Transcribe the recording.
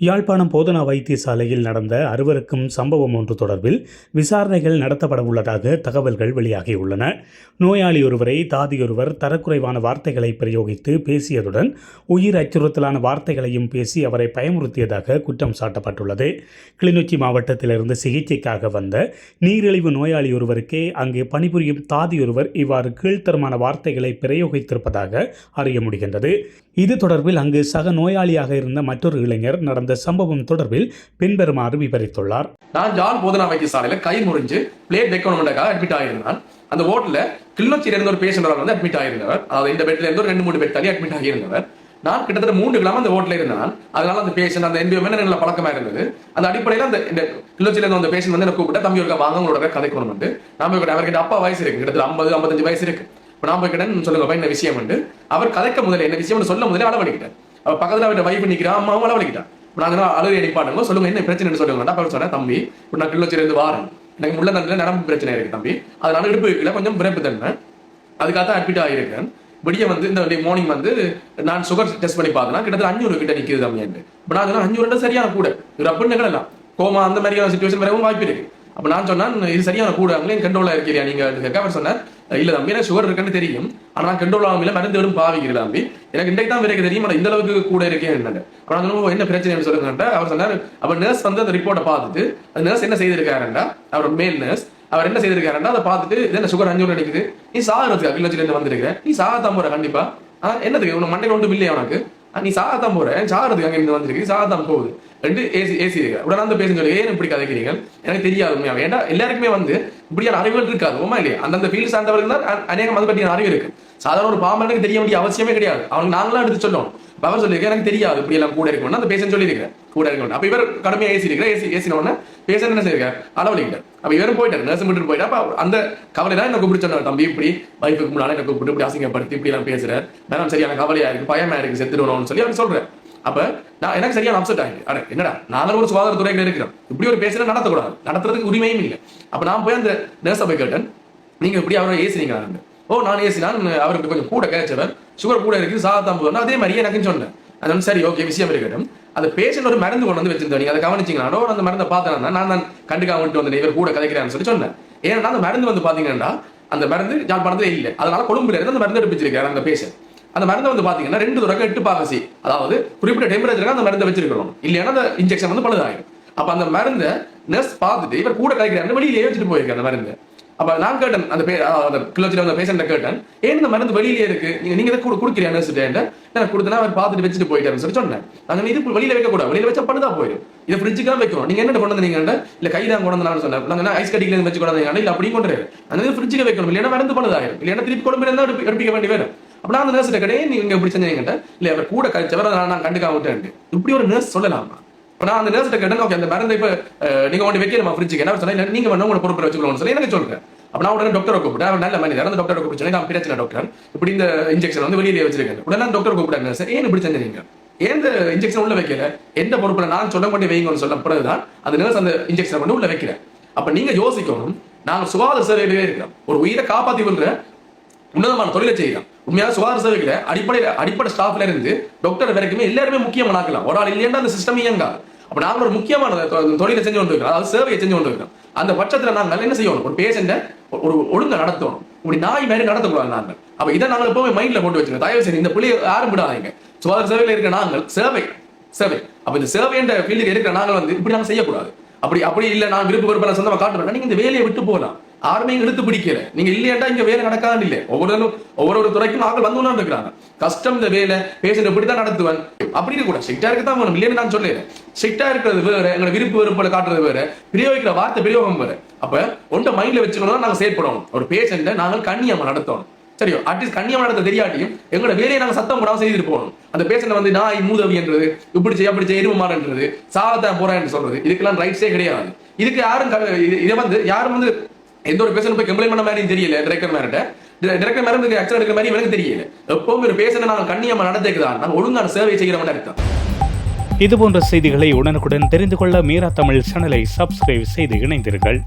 யாழ்ப்பாணம் போதனா வைத்தியசாலையில் நடந்த அறுவருக்கும் சம்பவம் ஒன்று தொடர்பில் விசாரணைகள் நடத்தப்பட உள்ளதாக தகவல்கள் வெளியாகியுள்ளன. நோயாளி ஒருவரை தாதியொருவர் தரக்குறைவான வார்த்தைகளை பிரயோகித்து பேசியதுடன் உயிர் அச்சுறுத்தலான வார்த்தைகளையும் பேசி அவரை பயமுறுத்தியதாக குற்றம் சாட்டப்பட்டுள்ளது. கிளிநொச்சி மாவட்டத்திலிருந்து சிகிச்சைக்காக வந்த நீரிழிவு நோயாளி ஒருவருக்கே அங்கே பணிபுரியும் தாதியொருவர் இவ்வாறு கீழ்த்தரமான வார்த்தைகளை பிரயோகித்திருப்பதாக அறிய முடிகின்றது. இது தொடர்பில் அங்கு சக நோயாளியாக இருந்த மற்றொரு இளைஞர் நடந்த சம்பவம் தொடர்பில் பின்வருமாறு விவரித்துள்ளார். நான் ஜான் போதனா வைத்தியசாலையில கை முறிஞ்சு பிளேட் வைக்கணும்ன்றக்காக அட்மிட் ஆகியிருந்தான் அந்த வார்டில் கிளிநொச்சியில இருந்து ஒரு பேஷண்ட் வந்து அட்மிட் ஆகியிருந்தவர் அதாவது இந்த பெட்ல இருந்து ஒரு ரெண்டு மூணு பெட் தள்ளி அட்மிட் ஆகியிருந்தவர் நான் கிட்டத்தட்ட மூன்று கிழமை அந்த ஓட்டில் இருந்தான். அதனால அந்த பேஷண்ட் அந்த என்வியோமெண்ட் நல்ல பழக்கமா இருந்தது. அந்த அடிப்படையில் அந்த இந்த கிளர்ச்சியில இருந்த அந்த பேஷண்ட் வந்து எனக்கு கூப்பிட்டு தம்பி ஒரு வாங்க உங்களோட கதைக்கணும் வந்து நாம போய் அவர்கிட்ட அப்பா வயசு இருக்கு. கிட்டத்தட்ட ஐம்பது ஐம்பத்தஞ்சு வயசு இருக்கு. இப்போ நாம கிட்ட சொல்லுங்க என்ன விஷயம்? வந்து அவர் கதைக்க முதல்ல என்ன விஷயம் சொல்ல முதல்ல அளவழிக்கிட்டார் அவர் பக்கத்தில் அவர்கிட்ட வைஃப் நிக்கிறா அம்மாவும் அளவடிக்கிட்டான் நாங்கள் தான் அழுகை அடிப்பாடுங்க சொல்லுங்க என்ன பிரச்சனை சொல்லுங்க. அப்ப சொன்னேன் தம்பி. இப்போ நான் கிள்ளச்சிருந்து வாரேன். எனக்கு முள்ள தண்டில் நரம்பு பிரச்சனை இருக்கு தம்பி. அதனால இடுப்பு வைக்கல கொஞ்சம் பிறப்பு தண்டனை அதுக்காக தான் அட்மிட் ஆகியிருக்கேன் விடிய வந்து இந்த மார்னிங் வந்து நான் சுகர் டெஸ்ட் பண்ணி பார்த்தேன்னா கிட்டத்தட்ட அஞ்சூறு கிட்ட நிற்கிது தம்பி இப்போ நான் சொன்னா அஞ்சூறு சரியான கூட. இது அப்படின்னு நிகழலாம் கோமா அந்த மாதிரியான சுச்சுவேஷன் வரவும் வாய்ப்பு இருக்கு. அப்ப நான் சொன்னேன் இது சரியான கூட அவங்களே கண்ட்ரோலாக இருக்கிறியா நீங்க? அவர் சொன்னார் இல்ல தம்பி எனக்கு சுகர் இருக்குன்னு தெரியும். ஆனா நான் கண்ட்ரோல் ஆகாமல மருந்து விடும் பாவிக்கிற தம்பி. எனக்கு இன்றைக்கு தான் வரைக்கும் தெரியும் ஆனா இந்த அளவுக்கு கூட இருக்கேன் என்ன அப்ப நான் என்ன பிரச்சனை சொல்லுங்க அவர் சொன்னார் அப்ப நர்ஸ் வந்து அந்த ரிப்போர்ட்டை பார்த்துட்டு அந்த நர்ஸ் என்ன செய்திருக்காருண்டா அவர் மேல் நர்ஸ் அவர் என்ன செய்திருக்காருன்னா அதை பார்த்துட்டு என்ன சுகர் அஞ்சு நினைக்குது நீ சாகிறதுக்கு அகிலச்சில இருந்து வந்திருக்கிற. நீ சாகத்தான் போற கண்டிப்பா. என்னதுக்கு? உனக்கு மண்டையில் ஒன்றும் இல்லையா உனக்கு? நீ சாகத்தான் போற. சாகிறதுக்கு அங்க இருந்து வந்திருக்கு சாகத்தான் போகுது. ரெண்டு ஏசி ஏசி இருக்கு. உடனே அந்த பேசுங்க சொல்லி ஏன் இப்படி கதைக்கிறீங்க எனக்கு தெரியாது உண்மையா ஏன்னா எல்லாருக்குமே வந்து இப்படியான அறிவுகள் இருக்காது உண்மை இல்லையா? அந்தந்த ஃபீல்ட் சார்ந்தவர்கள் தான் அநேகம் அது பற்றின அறிவு இருக்கு. சாதாரண ஒரு பாம்பனுக்கு தெரிய வேண்டிய அவசியமே கிடையாது. அவனுக்கு நாங்களாம் எடுத்து சொல்லணும் பவர் அவர் சொல்லியிருக்க எனக்கு தெரியாது இப்படி எல்லாம் கூட இருக்கணும்னு அந்த பேசன் சொல்லியிருக்கிறேன் கூட இருக்கணும் அப்ப இவர் கடுமையா ஏசி இருக்கிற ஏசி ஏசின உடனே பேசன் என்ன செய்யிருக்கார் அளவலிக்கிட்டார் அப்ப இவரும் போயிட்டார் நர்ஸ் மட்டும் போயிட்டா அப்ப அந்த கவலை தான் என்ன கூப்பிட்டு சொன்னார். தம்பி இப்படி வைஃபுக்கு முன்னால என்ன கூப்பிட்டு இப்படி அசிங்கப்படுத்தி இப்படி எல்லாம் பேசுறார் மேடம் சரியான கவலையா இருக்கு பயமா இருக்கு செத்துடுவோம்னு சொல்லி அவர் சொல்றேன் அப்ப நான் எனக்கு சரியான அப்செட் ஆகிடு அட என்னடா நாங்களும் ஒரு சுகாதாரத்துறையில இருக்கிறோம் இப்படி ஒரு பேசுற நடத்தக்கூடாது. நடத்துறதுக்கு உரிமையும் இல்லை. அப்ப நான் போய் அந்த நர்ஸை போய் கேட்டேன். நீங்க இப்படி அவரை ஏசினீங்க ஓ நான் ஏசினான் அவருக்கு கொஞ்சம் கூட கேச்சவர் சுகர் கூட இருக்குது சாதத்தாம் போதும். அதே மாதிரி எனக்குன்னு சொன்னேன். அது வந்து சரி ஓகே விஷயம் இருக்கட்டும் அந்த பேஷண்ட் ஒரு மருந்து கொண்டு வந்து வச்சிருந்தோம் நீங்க அதை கவனிச்சிங்களோ? அந்த மருந்தை பார்த்தேன். நான் தான் கண்டுக்காம விட்டு வந்தேன். இவர் கூட கதைக்கிறான்னு சொல்லி சொன்னேன். ஏன்னா அந்த மருந்து வந்து பாத்தீங்கன்னா அந்த மருந்து யாழ்ப்பாணத்துல இல்லை. அதனால கொழும்புல இருந்து அந்த மருந்து எடுப்பிச்சிருக்காரு அந்த பேஷண்ட் அந்த மருந்தை வந்து பாத்தீங்கன்னா ரெண்டு தடவை எட்டு பாகசி அதாவது குறிப்பிட்ட டெம்பரேச்சருக்கு அந்த மருந்தை வச்சிருக்கணும். இல்லைன்னா அந்த இன்ஜெக்ஷன் வந்து பழுதாயிடும் அப்ப அந்த மருந்தை நர்ஸ் பார்த்துட்டு இவர் கூட கலைக்கிறாரு வெளியிலேயே வச்சுட்டு போயிருக்காரு அந்த மருந்து. அப்ப நான் கேட்டேன் அந்த பே அந்த கிலோச்சில அந்த பேஷண்ட கேட்டேன் ஏன் இந்த மருந்து வெளியிலே இருக்கு? நீங்க நீங்க கூட கொடுக்குறியா நர்ஸ் நான் கொடுத்தனா அவர் பார்த்துட்டு வச்சுட்டு போயிட்டாருன்னு சொல்லி சொன்னேன். அந்த இது வெளியில வைக்க கூடாது வெளியில வச்சா பழுதா போயிடும். இதை ஃப்ரிட்ஜுக்கு தான் வைக்கணும். நீங்க என்ன கொண்டு வந்தீங்க இல்ல கை தான் கொண்டு வந்தாலும் சொன்னேன் நாங்க ஐஸ் கட்டில வச்சு கொண்டு வந்தீங்கன்னா இல்ல அப்படி கொண்டு அந்த இது ஃப்ரிட்ஜுக்கு வைக்கணும். இல்லைன்னா மருந்து பழுதாயிரும். இல்லைன்னா திருப்பி கொண்டு போய் எடுப்பிக்க வேண்டி வேணும் அப்ப நான் அந்த நர்ஸ் கிடையே நீங்க இப்படி செஞ்சீங்க இல்ல அவர் கூட கழிச்சவர் நான் நான் கண்டுக்காம விட்டேன் இப்படி ஒரு நர்ஸ் சொல்லலாமா? இப்ப நான் அந்த நர்ஸ்கிட்ட கேட்டேன் ஓகே அந்த மருந்து இப்ப நீங்க ஒன்று வைக்கணுமா ஃப்ரிட்ஜுக்கு என்ன சொன்னா இல்லை நீங்க வேணும் உங்களை பொறுப்பு வச்சுக்கணும்னு சொல்லி எனக்கு சொல்றேன். அப்ப நான் உடனே டாக்டரை கூப்பிட்டேன். அவர் நல்ல மனிதர். அந்த டாக்டரை கூப்பிட்டு சொன்னேன், நான் பிரச்சனை டாக்டர் இப்படி இந்த இன்ஜெக்ஷன் வந்து வெளியிலே வச்சிருக்கேன் உடனே டாக்டர் கூப்பிட்டாங்க சார் ஏன் இப்படி செஞ்சீங்க எந்த இன்ஜெக்ஷன் உள்ள வைக்கல? எந்த பொறுப்புல நான் சொல்ல கொண்டு வைங்கன்னு சொல்ல பிறகுதான் அந்த நர்ஸ் அந்த இன்ஜெக்ஷன் கொண்டு உள்ள வைக்கிறேன் அப்ப நீங்க யோசிக்கணும் நாங்கள் சுகாதார சேவையிலே இருக்கிறோம். ஒரு உயிரை காப்பாத்தி விடுற உன்னதமான தொழிலை செய்யலாம் உண்மையாக சுகாதார சேவைகளை அடிப்படை அடிப்படை ஸ்டாஃப்ல இருந்து டாக்டர் வரைக்குமே எல்லாருமே முக்கியமானாக்கலாம். ஒரு ஆள் இல்லையா அந்த சிஸ்டம் இயங்கா அப்போ நாங்கள் ஒரு முக்கியமான தொழிலை செஞ்சு கொண்டு இருக்கிறோம். அதாவது சேவையை செஞ்சு கொண்டு இருக்கிறோம். அந்த பட்சத்தில் நாங்கள் என்ன செய்யணும்? ஒரு பேஷண்ட்டை ஒரு ஒழுங்காக நடத்தணும். இப்படி நாய் மாதிரி நடத்தக்கூடாது நாங்கள். அப்போ இதை நாங்கள் எப்பவுமே மைண்டில் போட்டு வச்சுக்கோங்க தயவு செய்து இந்த பிள்ளையை யாரும் விடாதீங்க சுகாதார சேவையில் இருக்கிற நாங்கள் சேவை சேவை. அப்போ இந்த சேவைன்ற ஃபீல்டுக்கு இருக்கிற நாங்கள் வந்து இப்படி நாங்கள் செய்யக்கூடாது. அப்படி அப்படி இல்லை நான் விருப்ப விருப்பம் சொந்தமாக காட்டுறேன் நீங்கள் இந்த வேலையை விட்டு போகலாம். யாருமே எடுத்து பிடிக்கல. நீங்க இல்லையாண்டா இங்க வேலை நடக்காது இல்லையே ஒவ்வொரு ஒவ்வொரு துறைக்கும் ஆட்கள் வந்து கொண்டு இருக்கிறாங்க கஷ்டம் இந்த வேலை பேஷண்ட் இப்படி தான் நடத்துவேன். அப்படி இருக்க கூட ஸ்ட்ரிக்டா இருக்க தான் வேணும். இல்லைன்னு நான் சொல்லிடுறேன் ஸ்ட்ரிக்டா இருக்கிறது வேற எங்களை விருப்ப வெறுப்பில் காட்டுறது வேற. பிரயோகிக்கிற வார்த்தை பிரயோகம் வேற. அப்ப ஒன்றை மைண்ட்ல வச்சுக்கணும் நாங்க செயற்படணும். ஒரு பேஷண்ட்டை நாங்கள் கண்ணியமா நடத்தணும். சரியோ? அட்லீஸ்ட் கண்ணியம் நடத்த தெரியாட்டியும் எங்களோட வேலையை நாங்க சத்தம் போடாம செய்துட்டு போகணும். அந்த பேஷண்ட் வந்து நான் மூதவி என்றது இப்படி செய்ய அப்படி செய்ய இருமாறன்றது சாகத்தான் போறேன் சொல்றது. இதுக்கெல்லாம் ரைட்ஸே கிடையாது. இதுக்கு யாரும் இதை வந்து யாரும் வந்து எந்த ஒரு பேஷண்ட் போய் கம்ப்ளைண்ட் பண்ண மாதிரி தெரியல டிரெக்டர் மேரிட்ட. டிரெக்டர் மேரம் ஆக்சுவலா எடுக்கிற மாதிரி எனக்கு தெரியல. எப்பவும் ஒரு பேஷண்ட் நாங்க கண்ணியமா நடத்துக்குதான் நாங்க ஒழுங்கான சேவை செய்கிறோம்னு அர்த்தம். இதுபோன்ற செய்திகளை உடனுக்குடன் தெரிந்து கொள்ள மீரா தமிழ் சேனலை சப்ஸ்கிரைப் செய்து இணைந்தீர்கள்